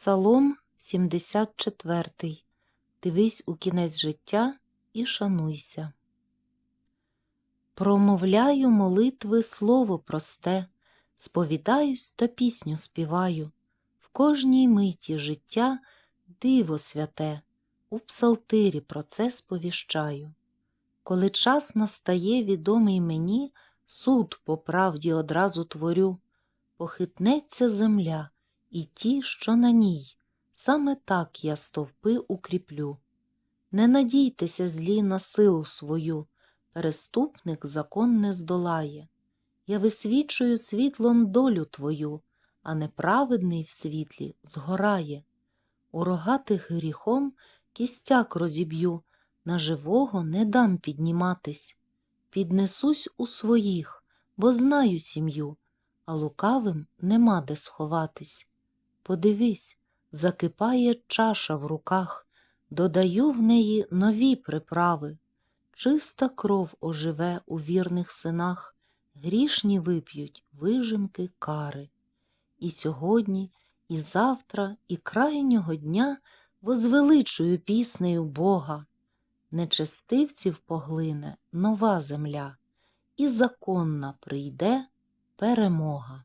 Псалом 74. Дивись у кінець життя і шануйся. Промовляю молитви слово просте, сповідаюсь та пісню співаю. В кожній миті життя диво святе, у псалтирі про це сповіщаю. Коли час настає відомий мені, суд по правді одразу творю, похитнеться земля і ті, що на ній, саме так я стовпи укріплю. Не надійтеся злі на силу свою, переступник закон не здолає. Я висвічую світлом долю твою, а неправедний в світлі згорає. У рогатих гріхом кістяк розіб'ю, на живого не дам підніматись. Піднесусь у своїх, бо знаю сім'ю, а лукавим нема де сховатись. Подивись, закипає чаша в руках, додаю в неї нові приправи. Чиста кров оживе у вірних синах, грішні вип'ють вижимки кари. І сьогодні, і завтра, і крайнього дня возвеличую піснею Бога. Нечестивців поглине нова земля, і законна прийде перемога.